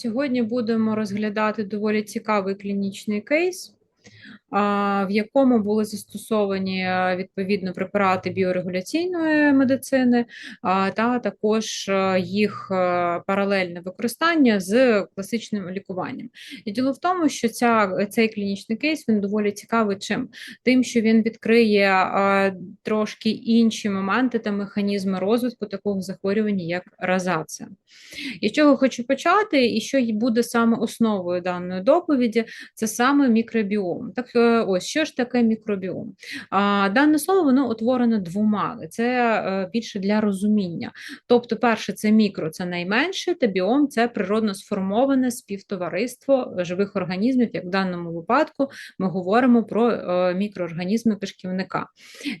Сьогодні будемо розглядати доволі цікавий клінічний кейс, в якому були застосовані е, відповідно препарати біорегуляційної медицини, та також е, їх е, паралельне використання з класичним лікуванням. І діло в тому, що ця, цей клінічний кейс він доволі цікавий чим? Тим, що він відкриє трошки інші моменти та механізми розвитку такого захворювання, як розація. І чого хочу почати, і що буде саме основою даної доповіді, це саме мікробіом. Так ось що ж таке мікробіом? Дане слово воно утворене двома. Це е, більше для розуміння. Тобто, перше, це мікро, це найменше, та біом це природно сформоване співтовариство живих організмів, як в даному випадку ми говоримо про е, мікроорганізми кишківника.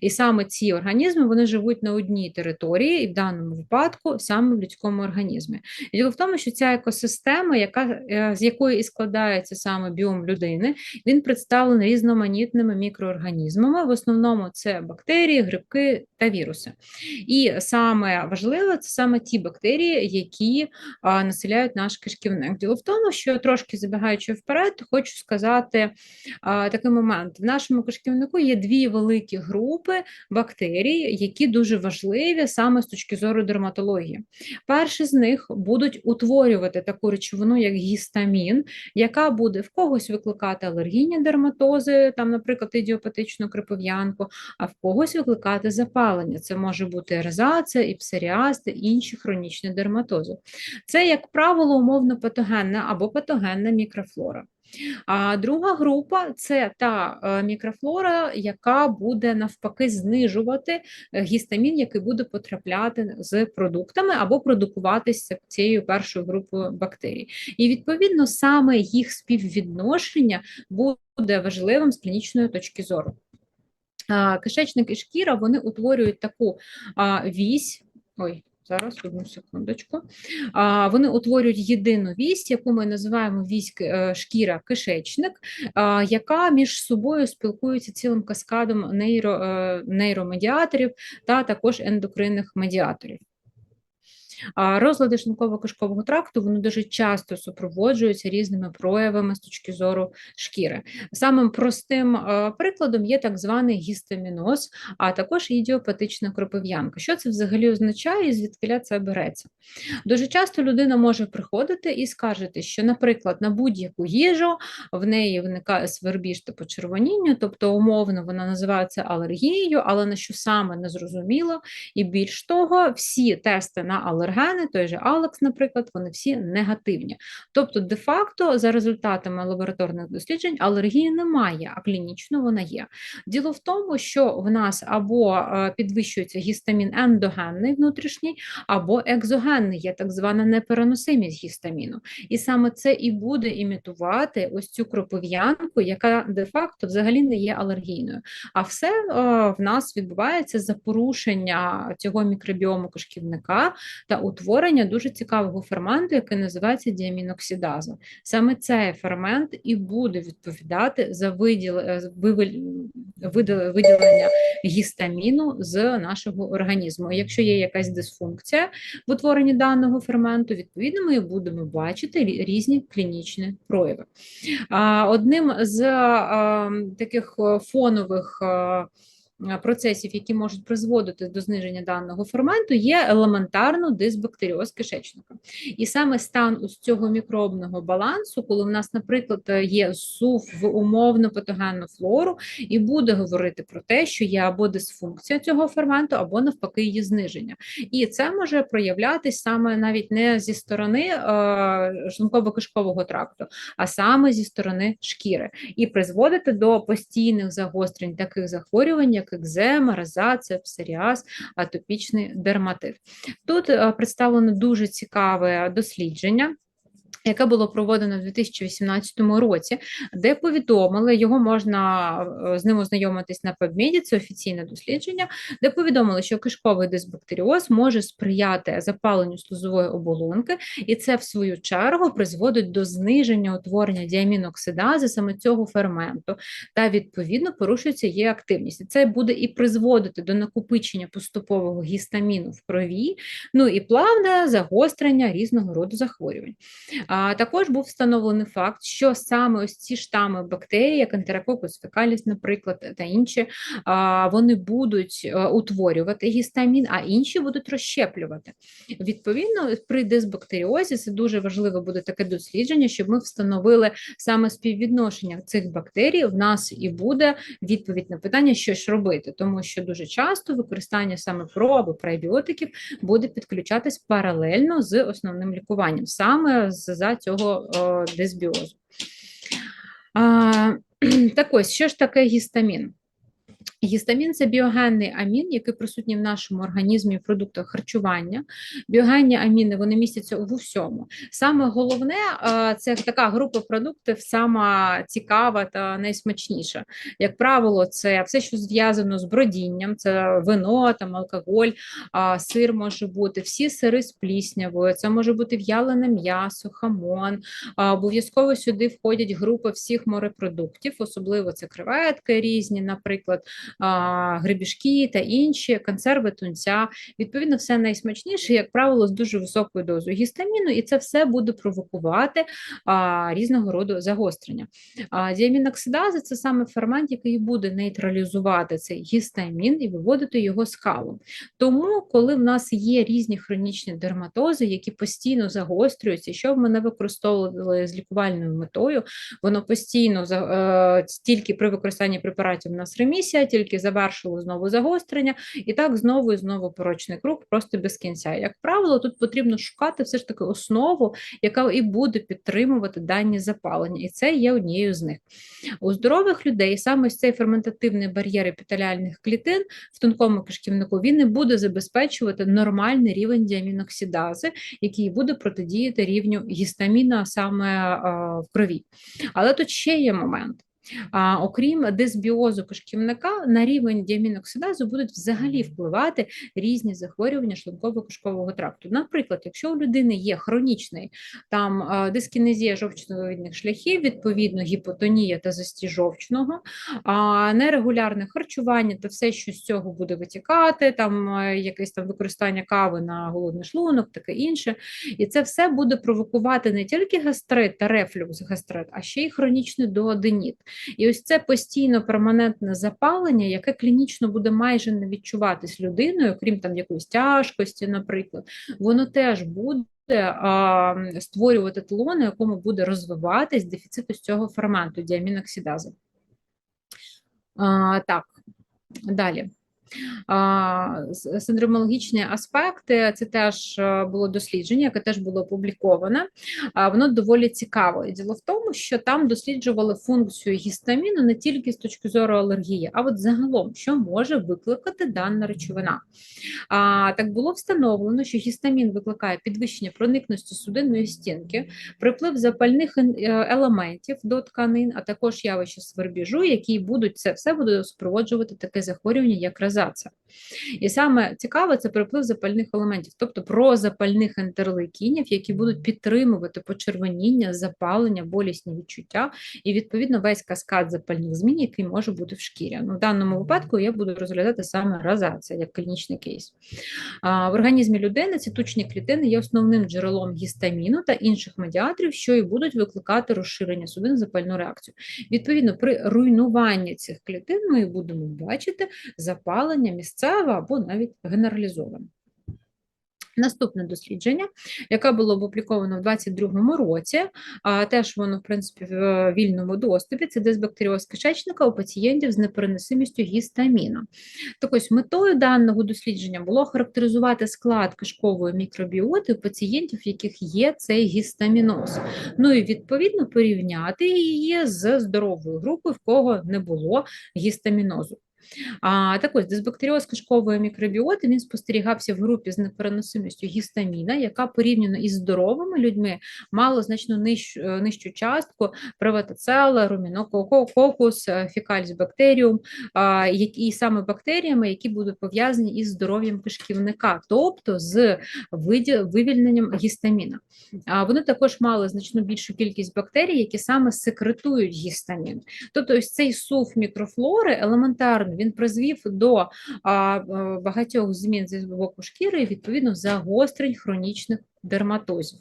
І саме ці організми вони живуть на одній території, і в даному випадку саме в людському організмі. Діло в тому, що ця екосистема, яка, е, з якої і складається саме біом людини, він представлений різноманітними мікроорганізмами. В основному це бактерії, грибки та віруси. І саме важливе це саме ті бактерії, які а, населяють наш кишківник. Діло в тому, що трошки забігаючи вперед, хочу сказати а, такий момент: в нашому кишківнику є дві великі групи бактерій, які дуже важливі саме з точки зору дерматології. Перший з них будуть утворювати таку речовину, як гістамін, яка буде в когось викликати алергійні дерматози, там, наприклад, ідіопатичну крипов'янку, а в когось викликати запалення. Це може бути резація, і псоріаз, та інші хронічні дерматози. Це, як правило, умовно патогенна або патогенна мікрофлора. А друга група це та е, мікрофлора, яка буде навпаки знижувати е, гістамін, який буде потрапляти з продуктами або продукуватися цією першою групою бактерій. І відповідно саме їх співвідношення буде важливим з клінічної точки зору. Кишечник і шкіра вони утворюють таку вісь. Ой, Зараз одну секундочку. Вони утворюють єдину вісь, яку ми називаємо вісь е, шкіра кишечник, яка між собою спілкується цілим каскадом нейро, е, нейромедіаторів та також ендокринних медіаторів. Розлади шлунково-кишкового тракту вони дуже часто супроводжуються різними проявами з точки зору шкіри. Самим простим е, прикладом є так званий гістаміноз, а також ідіопатична кропив'янка. Що це взагалі означає і звідки це береться? Дуже часто людина може приходити і скажете, що, наприклад, на будь-яку їжу в неї виникає свербіж та почервоніння, тобто умовно вона називається алергією, але на що саме не зрозуміло. І більш того, всі тести на алергію алергени, той же Алекс, наприклад, вони всі негативні. Тобто, де-факто, за результатами лабораторних досліджень, алергії немає, а клінічно вона є. Діло в тому, що в нас або е, підвищується гістамін ендогенний внутрішній, або екзогенний, є так звана непереносимість гістаміну. І саме це і буде імітувати ось цю кропов'янку, яка де-факто взагалі не є алергійною. А все е, в нас відбувається за порушення цього мікробіому кишківника та утворення дуже цікавого ферменту, який називається діаміноксидаза. Саме цей фермент і буде відповідати за е, виділення гістаміну з нашого організму. Якщо є якась дисфункція в утворенні даного ферменту, відповідно ми будемо бачити різні клінічні прояви. Одним з таких фонових Е, процесів, які можуть призводити до зниження даного ферменту, є елементарно дисбактеріоз кишечника. І саме стан ось цього мікробного балансу, коли в нас, наприклад, є сув в умовно патогенну флору, і буде говорити про те, що є або дисфункція цього ферменту, або навпаки її зниження. І це може проявлятися саме навіть не зі сторони е, шлунково-кишкового тракту, а саме зі сторони шкіри, і призводити до постійних загострень таких захворювань, як як екзема, розація, псоріаз, атопічний дерматит. Тут е, представлено дуже цікаве дослідження яке було проведено в 2018 році, де повідомили, його можна е, з ним ознайомитись на PubMed, це офіційне дослідження, де повідомили, що кишковий дисбактеріоз може сприяти запаленню слузової оболонки, і це, в свою чергу, призводить до зниження утворення діаміноксидази саме цього ферменту, та відповідно порушується її активність. Це буде і призводити до накопичення поступового гістаміну в крові, ну і плавне загострення різного роду захворювань. А, Також був встановлений факт, що саме ось ці штами бактерій, як ентерококус фекаліс, наприклад, та інші, вони будуть е, утворювати гістамін, а інші будуть розщеплювати. Відповідно, при дисбактеріозі це дуже важливо буде таке дослідження, щоб ми встановили саме співвідношення цих бактерій. В нас і буде відповідь на питання, що ж робити, тому що дуже часто використання саме про або пребіотиків буде підключатись паралельно з основним лікуванням, саме за цього о, дисбіозу. Так ось, що ж таке гістамін? Гістамін це біогенний амін, який присутній в нашому організмі в продуктах харчування. Біогенні аміни вони містяться у всьому. Саме головне це така група продуктів, сама цікава та найсмачніша. Як правило, це все, що зв'язано з бродінням, це вино, там алкоголь, сир може бути, всі сири з пліснявою, це може бути в'ялене м'ясо, хамон. Обов'язково сюди входять групи всіх морепродуктів, особливо це креветки різні, наприклад грибішки та інші консерви тунця. Відповідно, все найсмачніше, як правило, з дуже високою дозою гістаміну, і це все буде провокувати а, різного роду загострення. А, Діаміноксидаза – це саме фермент, який буде нейтралізувати цей гістамін і виводити його з калу. Тому, коли в нас є різні хронічні дерматози, які постійно загострюються, що в мене використовували з лікувальною метою, воно постійно е, тільки при використанні препаратів у нас ремісія, тільки завершило знову загострення, і так знову і знову порочний круг, просто без кінця. Як правило, тут потрібно шукати все ж таки основу, яка і буде підтримувати дані запалення, і це є однією з них. У здорових людей саме цей ферментативний бар'єр епітеліальних клітин в тонкому кишківнику він не буде забезпечувати нормальний рівень діаміноксидази, який буде протидіяти рівню гістаміна саме в крові. Але тут ще є момент. А, Окрім дисбіозу кишківника, на рівень діаміноксидазу будуть взагалі впливати різні захворювання шлунково-кишкового тракту. Наприклад, якщо у людини є хронічний там дискінезія жовчновидних шляхів, відповідно гіпотонія та застій жовчного, а нерегулярне харчування та все, що з цього буде витікати, там якесь там використання кави на голодний шлунок, таке інше. І це все буде провокувати не тільки гастрит та рефлюкс гастрит, а ще й хронічний дуоденіт. І ось це постійно перманентне запалення, яке клінічно буде майже не відчуватись людиною, крім там якоїсь тяжкості, наприклад, воно теж буде. Створювати тло, на якому буде розвиватись дефіцит ось цього ферменту діаміноксидази. Так, далі. Синдромологічні аспекти це теж е, було дослідження, яке теж було опубліковане. Воно доволі цікаво. І діло в тому, що там досліджували функцію гістаміну не тільки з точки зору алергії, а от загалом, що може викликати дана речовина. Так було встановлено, що гістамін викликає підвищення проникності судинної стінки, приплив запальних е, елементів до тканин, а також явище свербіжу, які будуть це все буде супроводжувати таке захворювання, як раза локалізація. І саме цікаве це приплив запальних елементів, тобто прозапальних ентерлейкінів, які будуть підтримувати почервоніння, запалення, болісні відчуття, і відповідно весь каскад запальних змін, який може бути в шкірі. Ну, В даному випадку я буду розглядати саме розація як клінічний кейс. А, В організмі людини ці тучні клітини є основним джерелом гістаміну та інших медіаторів, що і будуть викликати розширення судин запальну реакцію. Відповідно, при руйнуванні цих клітин ми будемо бачити запалення запалення місцеве або навіть генералізоване. Наступне дослідження, яке було опубліковано в 2022 році, а теж воно, в принципі, в вільному доступі, це дисбактеріоз кишечника у пацієнтів з непереносимістю гістаміну. Так ось метою даного дослідження було характеризувати склад кишкової мікробіоти у пацієнтів, в яких є цей гістаміноз. Ну і відповідно порівняти її з здоровою групою, в кого не було гістамінозу. А, Так ось дисбактеріоз кишкової мікробіоти він спостерігався в групі з непереносимістю гістаміна, яка порівняно із здоровими людьми мала значно нижчу, е, нижчу частку приватоцела, румінококус, е, фікальсбактеріум, і саме бактеріями, які будуть пов'язані із здоров'ям кишківника, тобто з вивільненням гістаміна. А Вони також мали значно більшу кількість бактерій, які саме секретують гістамін. Тобто, ось цей сув мікрофлори елементарно він призвів до багатьох змін з боку шкіри, і відповідно загострень хронічних дерматозів.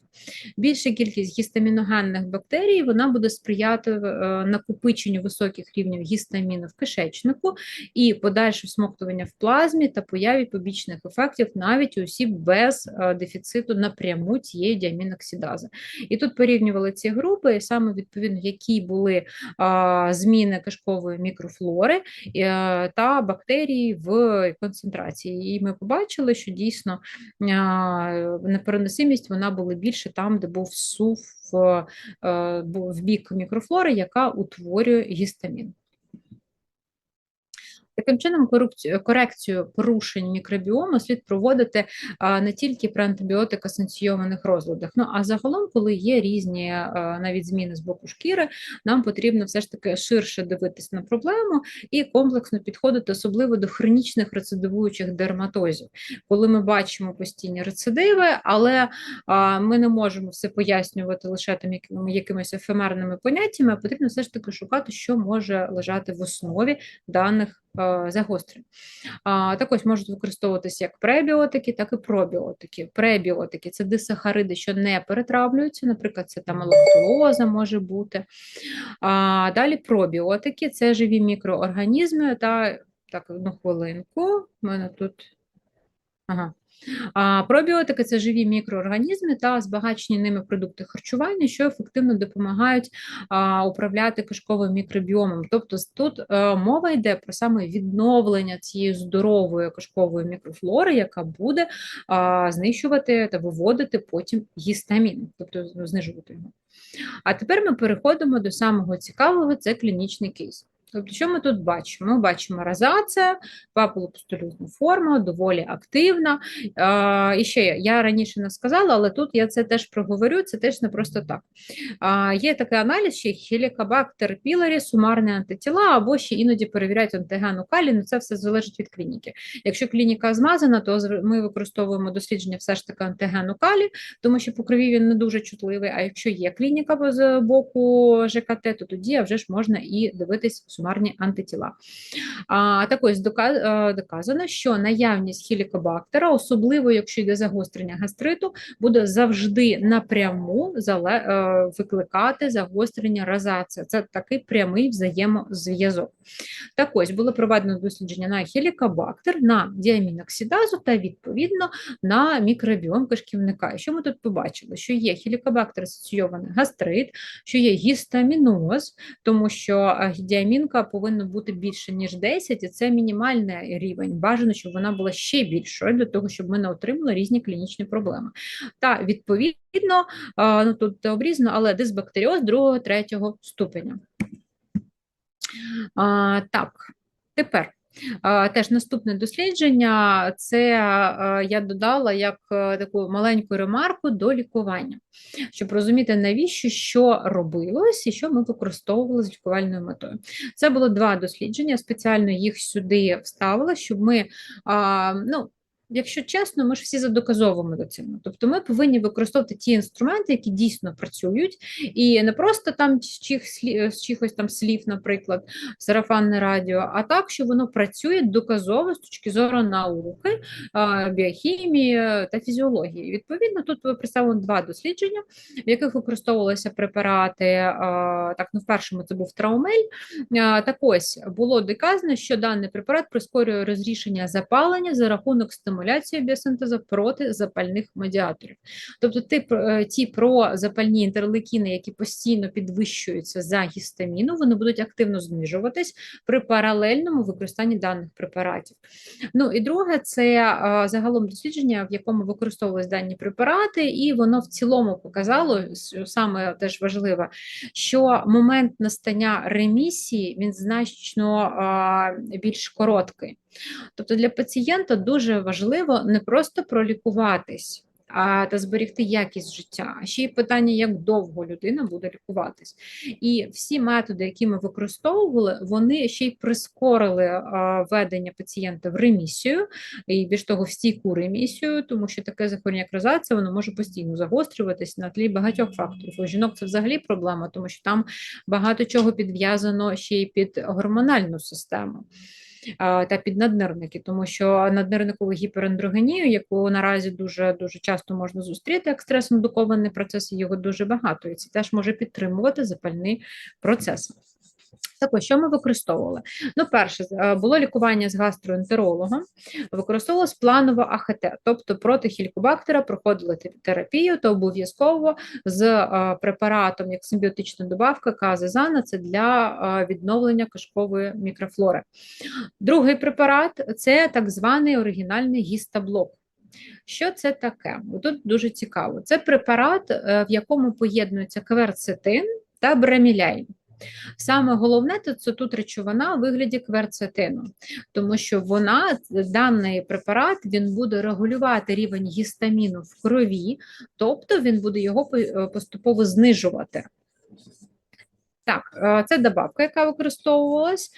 Більша кількість гістаміногенних бактерій вона буде сприяти е, накопиченню високих рівнів гістаміну в кишечнику і подальше всмоктування в плазмі та появі побічних ефектів навіть у осіб без е, дефіциту напряму цієї діаміноксидази. І тут порівнювали ці групи, і саме відповідно, які були зміни кишкової мікрофлори е, та бактерії в концентрації. І ми побачили, що дійсно непереносимість вона була більше там, де був сув в, е, в бік мікрофлори, яка утворює гістамін. Таким чином, корекцію порушень мікробіому слід проводити не тільки при антибіотик-асоційованих розладах, ну а загалом, коли є різні навіть зміни з боку шкіри, нам потрібно все ж таки ширше дивитись на проблему і комплексно підходити, особливо до хронічних рецидивуючих дерматозів, коли ми бачимо постійні рецидиви, але ми не можемо все пояснювати лише там якимись ефемерними поняттями, потрібно все ж таки шукати, що може лежати в основі даних. Е, загострень. Так ось можуть використовуватися як пребіотики, так і пробіотики. Пребіотики це дисахариди, що не перетравлюються, наприклад, це там лактулоза може бути. А, Далі пробіотики це живі мікроорганізми. Та так, одну хвилинку. У мене тут. Ага. А Пробіотики це живі мікроорганізми та збагачені ними продукти харчування, що ефективно допомагають а, управляти кишковим мікробіомом. Тобто тут а, е, мова йде про саме відновлення цієї здорової кишкової мікрофлори, яка буде а, знищувати та виводити потім гістамін, тобто знижувати його. А тепер ми переходимо до самого цікавого це клінічний кейс. Тобто, що ми тут бачимо? Ми бачимо розація, папулопустулюзна форма, доволі активна. І ще я раніше не сказала, але тут я це теж проговорю, це теж не просто так. Є такий аналіз, ще хілікобактер пілорі, сумарні антитіла, або ще іноді перевіряють антигену калі, ну це все залежить від клініки. Якщо клініка змазана, то ми використовуємо дослідження все ж таки антигену калі, тому що по крові він не дуже чутливий. А якщо є клініка з боку ЖКТ, то тоді вже ж можна і дивитись сумарні антитіла. А, Так ось е, доказано, що наявність хілікобактера, особливо якщо йде загострення гастриту, буде завжди напряму е, викликати загострення розація. Це такий прямий взаємозв'язок. Так ось було проведено дослідження на хілікобактер, на діаміноксидазу та відповідно на мікробіом кишківника. Що ми тут побачили? Що є хілікобактер асоційований гастрит, що є гістаміноз, тому що е, діамін оцінка повинна бути більше, ніж 10, і це мінімальний рівень. Бажано, щоб вона була ще більшою для того, щоб ми не отримали різні клінічні проблеми. Та відповідно, ну тут обрізано, але дисбактеріоз другого, третього ступеня. А, Так, тепер. Теж наступне дослідження це я додала як е, таку маленьку ремарку до лікування, щоб розуміти, навіщо що робилось і що ми використовували з лікувальною метою. Це було два дослідження, спеціально їх сюди вставила, щоб ми ну, Якщо чесно, ми ж всі за доказову медицину. Тобто ми повинні використовувати ті інструменти, які дійсно працюють, і не просто там з чих, з чихось там слів, наприклад, сарафанне радіо, а так, що воно працює доказово з точки зору науки, біохімії та фізіології. Відповідно, тут представлено два дослідження, в яких використовувалися препарати. Так, ну в першому це був траумель. Так ось було доказано, що даний препарат прискорює розрішення запалення за рахунок стимуляції стимуляцію біосинтезу проти запальних медіаторів. Тобто ті, е, ті прозапальні інтерлейкіни, які постійно підвищуються за гістаміну, вони будуть активно знижуватись при паралельному використанні даних препаратів. Ну і друге, це загалом дослідження, в якому використовувалися дані препарати, і воно в цілому показало саме теж важливе, що момент настання ремісії він значно більш короткий. Тобто для пацієнта дуже важливо не просто пролікуватись, а та зберегти якість життя. А ще й питання, як довго людина буде лікуватись. І всі методи, які ми використовували, вони ще й прискорили а, ведення пацієнта в ремісію, і більш того, в стійку ремісію, тому що таке захворювання як розація, воно може постійно загострюватись на тлі багатьох факторів. У жінок це взагалі проблема, тому що там багато чого підв'язано ще й під гормональну систему. Та піднаднирники, тому що наднирникову гіперандрогенію, яку наразі дуже дуже часто можна зустріти як стрес-індукований процес, його дуже багато, і це теж може підтримувати запальний процес. Також, що ми використовували? Ну, перше, е, було лікування з гастроентерологом, використовувалось планово АХТ, тобто проти хількобактера проходили терапію, то обов'язково з е, препаратом, як симбіотична добавка казезана, це для е, відновлення кишкової мікрофлори. Другий препарат це так званий оригінальний гістаблок. Що це таке? Тут дуже цікаво. Це препарат, в якому поєднується кверцетин та бреміляйн. Саме головне це тут речовина у вигляді кверцетину, тому що вона, даний препарат, він буде регулювати рівень гістаміну в крові, тобто він буде його е, поступово знижувати. Так, е, це добавка, яка використовувалась.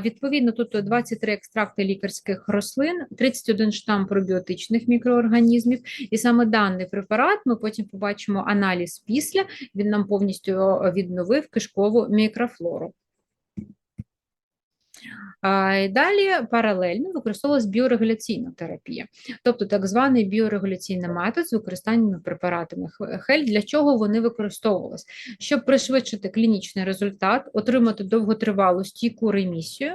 Відповідно, тут 23 екстракти лікарських рослин, 31 штам пробіотичних мікроорганізмів. І саме даний препарат ми потім побачимо аналіз після. Він нам повністю відновив кишкову мікрофлору. Далі паралельно використовувалась біорегуляційна терапія, тобто так званий біорегуляційний метод з використанням препаратами хель. Для чого вони використовувалися? Щоб пришвидшити клінічний результат, отримати довготривалу стійку ремісію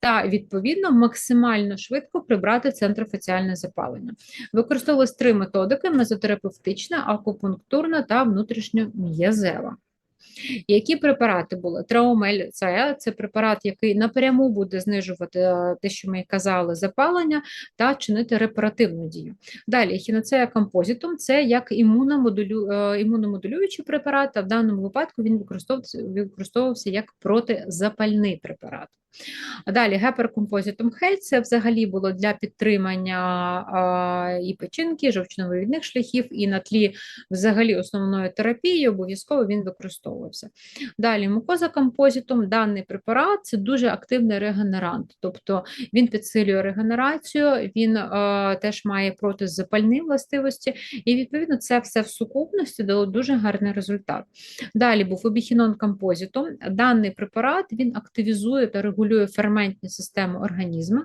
та відповідно максимально швидко прибрати центрофаціальне запалення. Використовувалось три методики: мезотерапевтична, акупунктурна та внутрішньом'язева. Які препарати були? Траумель це, це препарат, який напряму буде знижувати е, те, що ми казали, запалення та чинити репаративну дію. Далі хіноцея композитум це як імуномодулю, е, імуномодулюючий препарат, а в даному випадку він використовувався, використовувався як протизапальний препарат. Далі геперкомпозитум хель це взагалі було для підтримання а, і печінки, жовчновивідних шляхів, і на тлі взагалі основної терапії обов'язково він використовувався. Далі мукозакомпозитум, даний препарат це дуже активний регенерант, тобто він підсилює регенерацію, він а, теж має протизапальні властивості, і відповідно це все в сукупності дало дуже гарний результат. Далі був обіхінон композитум. Даний препарат він активізує та регулює ферментні системи організму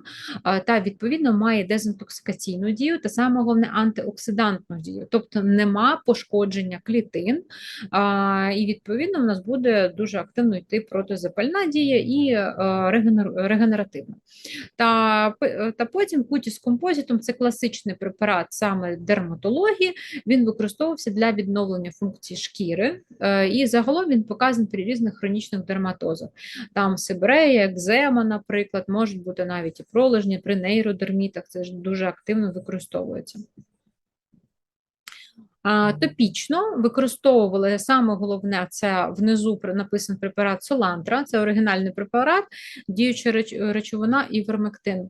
та відповідно має дезінтоксикаційну дію та саме головне антиоксидантну дію, тобто нема пошкодження клітин, і відповідно в нас буде дуже активно йти протизапальна дія і регенеративна. Та, п- та потім кутіс композитум це класичний препарат саме дерматології. Він використовувався для відновлення функцій шкіри, е, і загалом він показаний при різних хронічних дерматозах. Там сибрея, екзема, наприклад, можуть бути навіть і пролежні при нейродермітах. Це ж дуже активно використовується. Топічно використовували саме головне це внизу написаний препарат Солантра, це оригінальний препарат, діюча реч- речовина івермектин.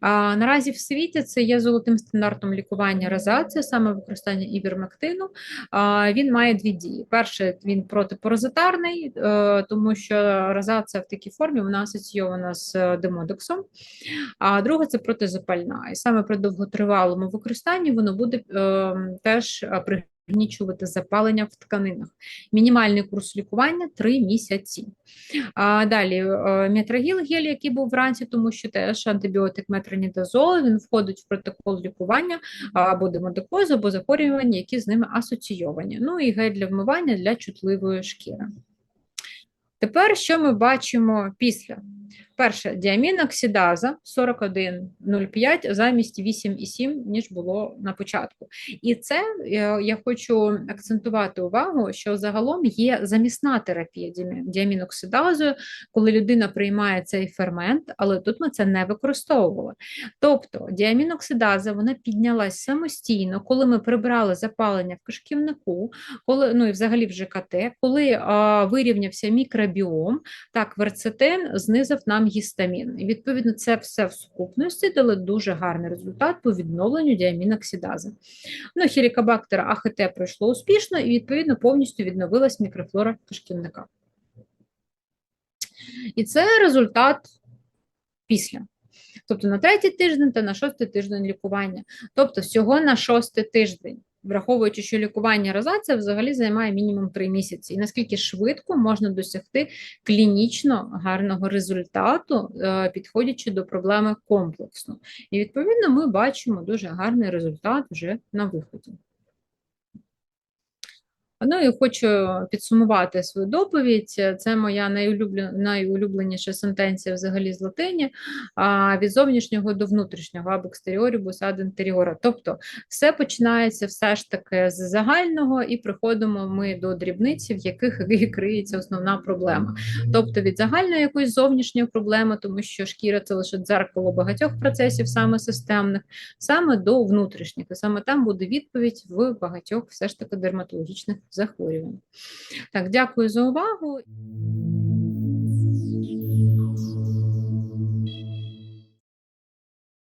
А, наразі в світі це є золотим стандартом лікування розації, саме використання івермектину. А, він має дві дії. Перше, він протипаразитарний, е, тому що розація в такій формі вона асоційована з е, демодексом. А друге це протизапальна. І саме при довготривалому використанні воно буде е, теж пригнічувати запалення в тканинах. Мінімальний курс лікування 3 місяці. А далі е, метрогіл гель, який був вранці, тому що теж антибіотик метронідазол, він входить в протокол лікування або демодекозу, або захворювання, які з ними асоційовані. Ну і гель для вмивання для чутливої шкіри. Тепер що ми бачимо після? Перше, діаміноксидаза 41,05 замість 8,7, ніж було на початку. І це е, я хочу акцентувати увагу, що загалом є замісна терапія діамі- діаміноксидазою, коли людина приймає цей фермент, але тут ми це не використовували. Тобто діаміноксидаза вона піднялась самостійно, коли ми прибрали запалення в кишківнику, коли ну і взагалі в ЖКТ, коли а, вирівнявся мікробіом, так верцетин знизив нам гістамін. І відповідно це все в сукупності дали дуже гарний результат по відновленню діаміноксидази. Ну, хелікобактер АХТ пройшло успішно і відповідно повністю відновилась мікрофлора кишківника. І це результат після. Тобто на третій тиждень та на шостий тиждень лікування. Тобто всього на шостий тиждень враховуючи, що лікування розація взагалі займає мінімум 3 місяці, і наскільки швидко можна досягти клінічно гарного результату, е, підходячи до проблеми комплексно. І відповідно ми бачимо дуже гарний результат вже на виході. Ну і хочу підсумувати свою доповідь. Це моя найулюбленіша сентенція взагалі з латині. Від зовнішнього до внутрішнього, аб екстеріорібус ад інтеріора. Тобто все починається все ж таки з загального, і приходимо ми до дрібниці, в яких і криється основна проблема. Тобто від загальної якоїсь зовнішньої проблеми, тому що шкіра це лише дзеркало багатьох процесів, саме системних, саме до внутрішніх. І саме там буде відповідь в багатьох все ж таки дерматологічних захворювань. Так, дякую за увагу.